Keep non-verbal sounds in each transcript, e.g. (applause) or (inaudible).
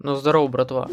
Ну здоров, братва.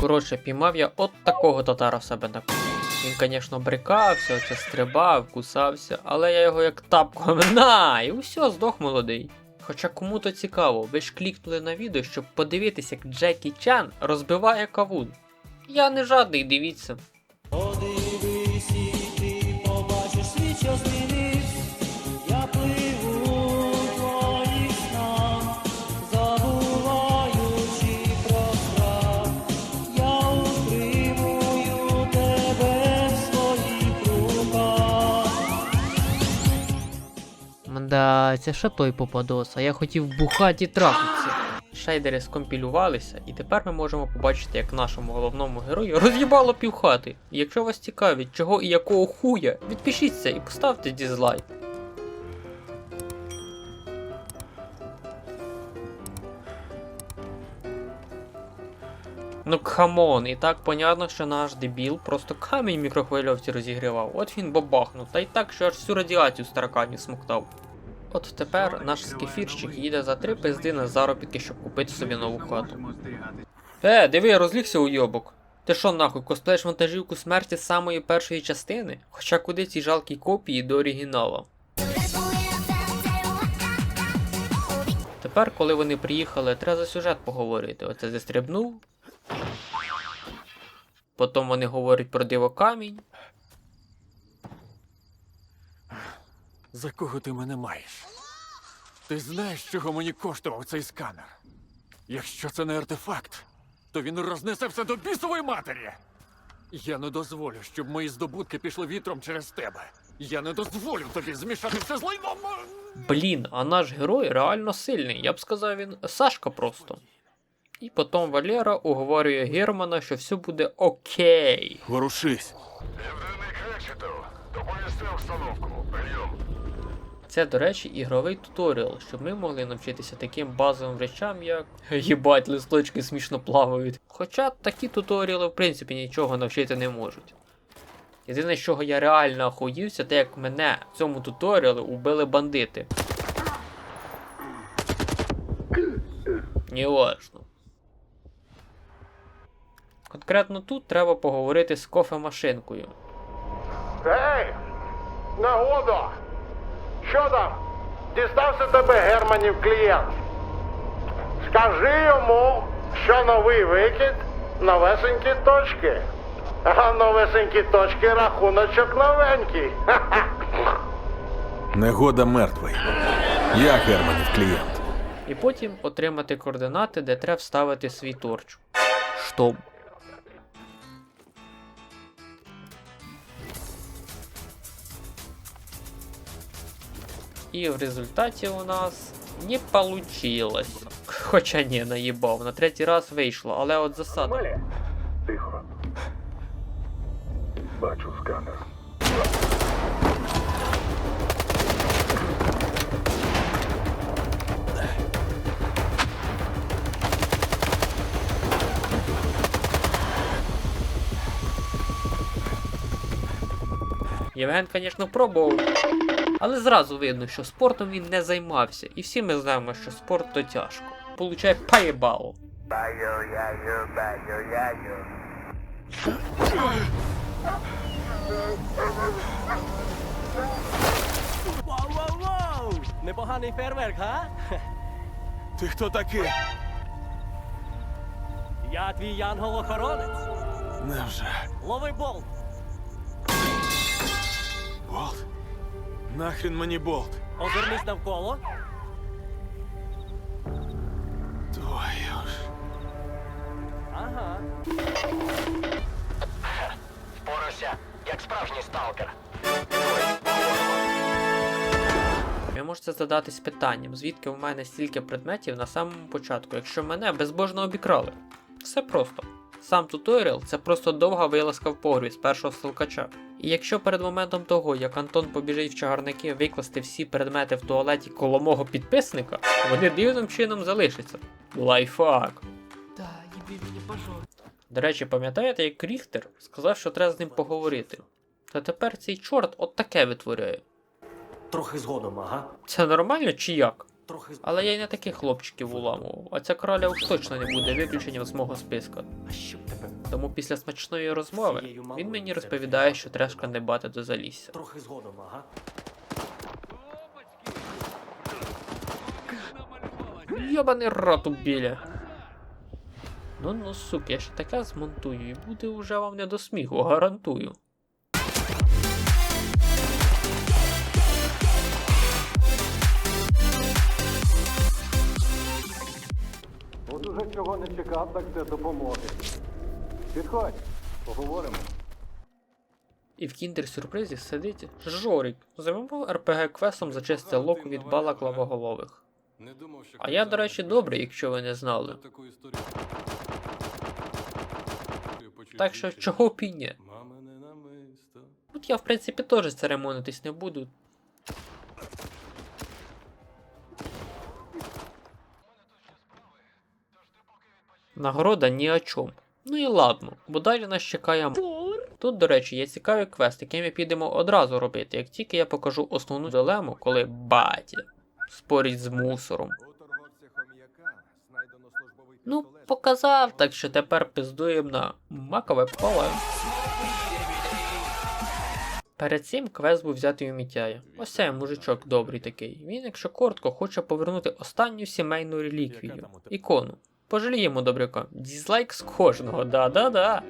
Коротше, піймав я от такого татара в себе на кухні. Він, звісно, брикався, оце стрибав, кусався, але я його як тапком (laughs) на, і усе, здох молодий. Хоча кому-то цікаво, ви ж клікнули на відео, щоб подивитися, як Джекі Чан розбиває кавун. Я не жадний, дивіться. Це ще той попадос, а я хотів бухати і трахатися. Шейдери скомпілювалися, і тепер ми можемо побачити, як нашому головному герою роз'їбало півхати. І якщо вас цікавить, чого і якого хуя, відпишіться і поставте дізлайк. Ну камон, і так понятно, що наш дебіл просто камінь в мікрохвильовці розігрівав. От він бабахнув, та й так, що аж всю радіацію з тараканів смоктав. От тепер наш скефірщик їде за три пизди на заробітки, щоб купити собі нову хату. Е, диви, розлігся уйобок. Ти що нахуй, косплеєш вантажівку смерті з самої першої частини? Хоча куди ці жалкі копії до оригінала. Тепер, коли вони приїхали, треба за сюжет поговорити. Оце застрибнув. Потім вони говорять про диво камінь. За кого ти мене маєш? Ти знаєш, чого мені коштував цей сканер? Якщо це не артефакт, то він рознесе все до бісової матері. Я не дозволю, щоб мої здобутки пішли вітром через тебе. Я не дозволю тобі змішати все з лайном. Блін, а наш герой реально сильний. Я б сказав, він Сашка просто. І потім Валера уговорює Германа, що все буде окей. Ворушись. Південний Кречетов, доповісти обстановку. Прийом. Це, до речі, ігровий туторіал, щоб ми могли навчитися таким базовим речам, як їбать, листочки смішно плавають. Хоча такі туторіали, в принципі, нічого навчити не можуть. Єдине, з чого я реально охуївся, те як мене в цьому туторіалі убили бандити. Неважно. Конкретно тут треба поговорити з кофемашинкою. Ей! Нагода! Що там? Дістався тебе Германів клієнт. Скажи йому, що новий викид новесенькі точки. А новесенькі точки рахуночок новенький. Негода мертвий. Я Германів клієнт. І потім отримати координати, де треба вставити свій торч. Штом. І в результаті у нас не получилось. Хоча ні, наїбав. На третій раз вийшло, але от засада. Тихо. Бачу сканер. Євген, звісно, пробував. Але зразу видно, що спортом він не займався. І всі ми знаємо, що спорт то тяжко. Получає поєбало. Вау-вау-вау! Непоганий фейерверк, га? (laughs) Ти хто такий? Я твій янгол-охоронець. Невже? Лови. Болт? Нахрін мені болт? Озирнись навколо. Твою ж. Ага. Впорався, як справжній сталкер. Ви можете задатись питанням, звідки в мене стільки предметів на самому початку, якщо мене безбожно обікрали. Все просто. Сам туторіал це просто довга вилазка в погріб з першого сталкача. І якщо перед моментом того, як Антон побіжить в чагарники викласти всі предмети в туалеті коло мого підписника, вони дивним чином залишаться. Лайфхак. Да, їбі мені пожалуйста. До речі, пам'ятаєте, як Ріхтер сказав, що треба з ним поговорити? Та тепер цей чорт от таке витворяє. Трохи згодом, ага. Це нормально чи як? Трохи. Але я й не таких хлопчиків уламував, а ця краля уж точно не буде виключенням з мого списка. А що тебе? Тому після смачної розмови він мені розповідає, що треба шкандибати до залісся. Трохи згодом, ага. Йобаний рот у біля. Ну ну сук, я ще таке змонтую і буде уже вам не до сміху, гарантую. От уже чого не чекав, так це допомоги. Підходь, поговоримо. І в кіндер-сюрпризі сидить Жорик, замовив РПГ квестом зачистити локу від балаклавоголових. Не думав, що А я, до речі, добрий, якщо ви не знали. таку історію. Так що чого намисто. Тут я, в принципі, теж церемонитись не буду. Нагорода ні о чому. Ну і ладно, бо далі нас чекає. Тут, до речі, є цікавий квест, який ми підемо одразу робити, як тільки я покажу основну дилему, коли батя спорить з мусором. Ну, показав, так що тепер пиздуємо на макове поле. Перед цим квест був взятий у Мітяя. Ось цей мужичок добрий такий. Він, якщо коротко, хоче повернути останню сімейну реліквію ікону. Пожаліємо добряка. Дізлайк з кожного, да-да-да.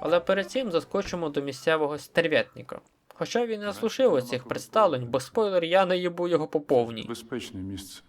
Але перед цим заскочимо до місцевого стерв'ятника. Хоча він не заслужив оцих представлень, бо спойлер, я не їбу його по повній. Безпечне місце.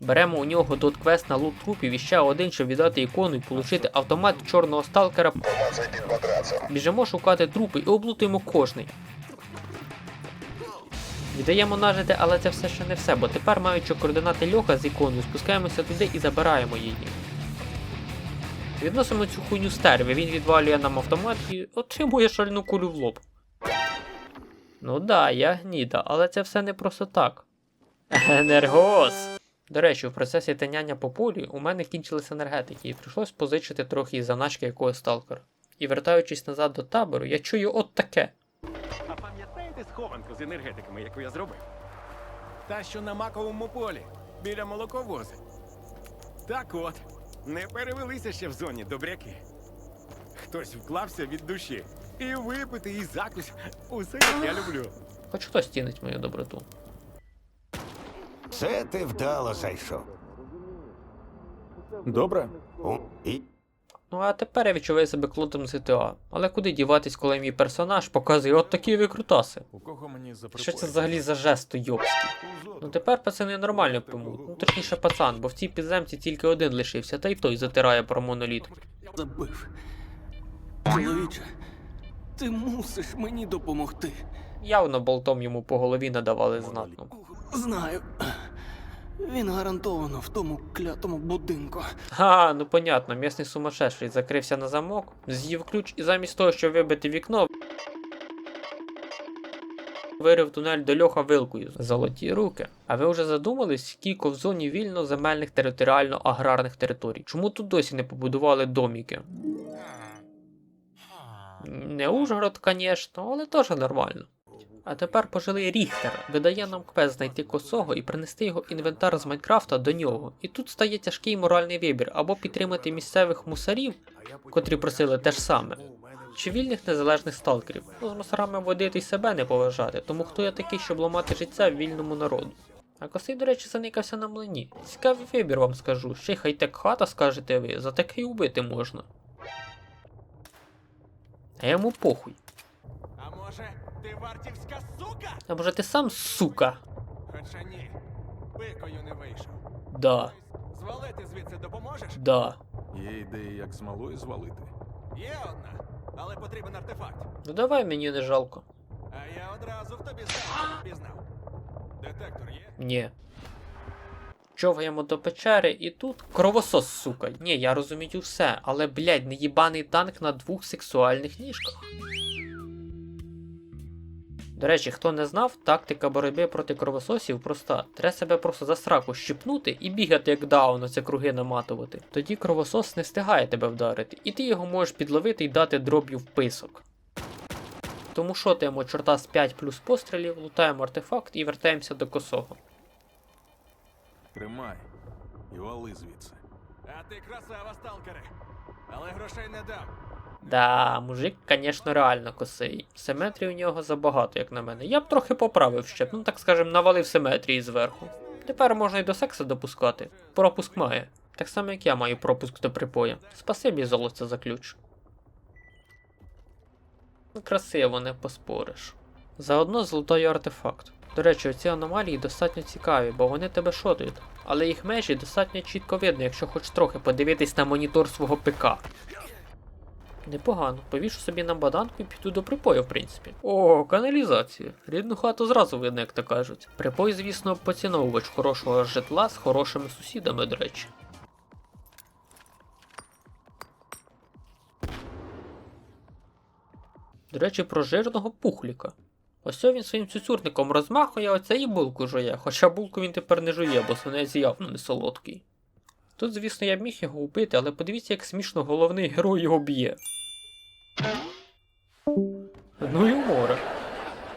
Беремо у нього дот квест на лут трупів і ще один, щоб віддати ікону і отримати автомат чорного сталкера. Біжимо шукати трупи і облутуємо кожний. Віддаємо нажити, але це все ще не все, бо тепер, маючи координати льоха з іконою, спускаємося туди і забираємо її. Відносимо цю хуйню стерві, він відвалює нам автомат і отримує шальну кулю в лоб. Ну да, я гніда, але це все не просто так. Енергос! До речі, в процесі тиняння по полі у мене кінчилися енергетики, і прийшлось позичити трохи із заначки якогось сталкера. І вертаючись назад до табору, я чую от таке. Пам'ятаєте схованку з енергетиками, яку я зробив? Та, що на маковому полі, біля молоковоза. Так от, не перевелися ще в зоні добряки. Хтось вклався від душі. І випити, і закусь. Усе як я люблю. Хоч хтось цінить мою доброту. Це ти вдало зайшов. Добре? У, і Ну а тепер я відчуваю себе клотом з GTA. Але куди діватись, коли мій персонаж показує от такі викрутаси? У кого мені Що це взагалі за жест йобський? Ну тепер пацани нормально поймуть. Ну точніше пацан, бо в цій підземці тільки один лишився, та й той затирає про моноліт. Забив. Чоловіче, ти мусиш мені допомогти. Явно болтом йому по голові надавали знатно. Знаю. Він гарантовано в тому клятому будинку. Ха, ну понятно, місний сумасшедший закрився на замок, з'їв ключ і замість того, щоб вибити вікно, вирив тунель до льоха вилкою. Золоті руки. А ви вже задумались, скільки в зоні вільно земельних територіально-аграрних територій? Чому тут досі не побудували доміки? Не Ужгород, звісно, але теж нормально. А тепер пожилий Ріхтер видає нам квест знайти косого і принести його інвентар з Майнкрафта до нього. І тут стає тяжкий моральний вибір або підтримати місцевих мусарів, котрі просили те ж саме, чи вільних незалежних сталкерів. Ну, з мусорами водити й себе не поважати, тому хто я такий, щоб ламати життя вільному народу. А косий, до речі, заникався на млині. Цікавий вибір вам скажу. Ще й хай-тек хата, скажете ви, за таке й убити можна. А йому похуй. А може, ти вартівська сука? А може ти сам сука? Хоча ні. Пикою не вийшов. Да, Звалити звідси допоможеш? да. Є ідеї, як з малої звалити. Є одна, але потрібен артефакт. Ну давай мені не жалко. А я одразу в тобі сам пізнав. Детектор є? Ні. Човгаємо до печери і тут кровосос, сука. Ні, я розумію все, але, блядь, не їбаний танк на двох сексуальних ніжках. До речі, хто не знав, тактика боротьби проти кровососів проста. Треба себе просто за сраку щипнути і бігати як даун, оце круги наматувати. Тоді кровосос не встигає тебе вдарити, і ти його можеш підловити і дати дроб'ю в писок. Тому шотаємо чорта з 5 плюс пострілів, лутаємо артефакт і вертаємося до косого. Тримай. І вали звідси. А ти красава, сталкере. Але грошей не дам. Да, мужик, звісно, реально косий. Симетрії у нього забагато, як на мене. Я б трохи поправив ще, ну так скажем, навалив симетрії зверху. Тепер можна й до сексу допускати. Пропуск має. Так само, як я маю пропуск до припоя. Спасибі, золоце за ключ. Ну, красиво, не поспориш. Заодно золотою артефакт. До речі, оці аномалії достатньо цікаві, бо вони тебе шотують. Але їх межі достатньо чітко видно, якщо хоч трохи подивитись на монітор свого ПК. Непогано, повішу собі на баданку і піду до припою, в принципі. О, каналізація. Рідну хату зразу видно, як то кажуть. Припой, звісно, поціновувач хорошого житла з хорошими сусідами, до речі. До речі, про жирного пухліка. Ось він своїм цюцюрником розмахує, оце і булку жує, хоча булку він тепер не жує, бо свинець явно не солодкий. Тут, звісно, я б міг його вбити, але подивіться, як смішно головний герой його б'є. Ну і море.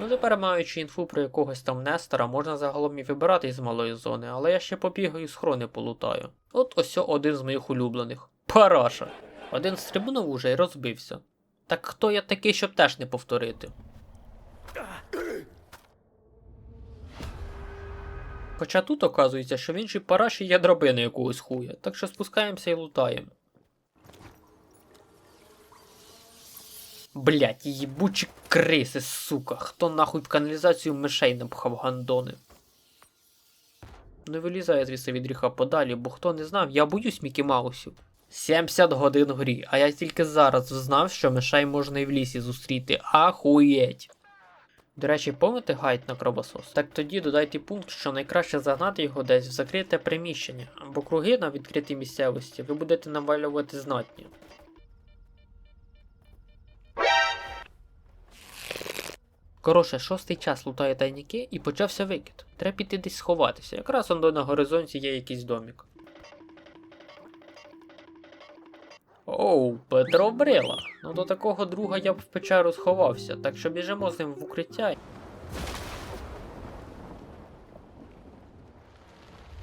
Ну, тепер маючи інфу про якогось там Нестора, можна загалом і вибирати із малої зони, але я ще побігаю схрони полутаю. От ось один з моїх улюблених. Параша. Один стрибнув уже і розбився. Так хто я такий, щоб теж не повторити? Хоча тут оказується, що в іншій параші є драбина якогось хуя, так що спускаємося і лутаємо. Блять, їбучі криси, сука. Хто нахуй в каналізацію мишей напхав гандони? Не вилізає звідси від гріха подалі, бо хто не знав, я боюсь Мікі Маусів. 70 годин грі, а я тільки зараз знав, що мишей можна і в лісі зустріти. Ахуєть! До речі, помните гайд на кровосос? Так тоді додайте пункт, що найкраще загнати його десь в закрите приміщення, або круги на відкритій місцевості ви будете навалювати знатні. Коротше, шостий час лутає тайніки і почався викид. Треба піти десь сховатися. Якраз он на горизонті є якийсь домік. Оу, Петро Брила. Ну до такого друга я б в печеру сховався, так що біжимо з ним в укриття.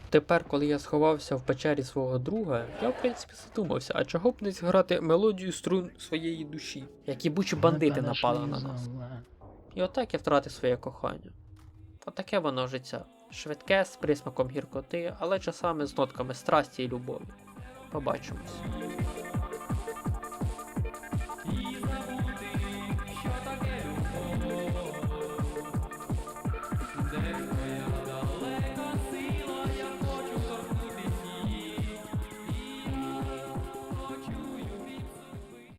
Тепер, коли я сховався в печері свого друга, я в принципі задумався, а чого б не зграти мелодію струн своєї душі, які бучі бандити напали на нас. І отак я втратив своє кохання. Отаке воно життя. Швидке, з присмаком гіркоти, але часами з нотками страсті і любові. Побачимось.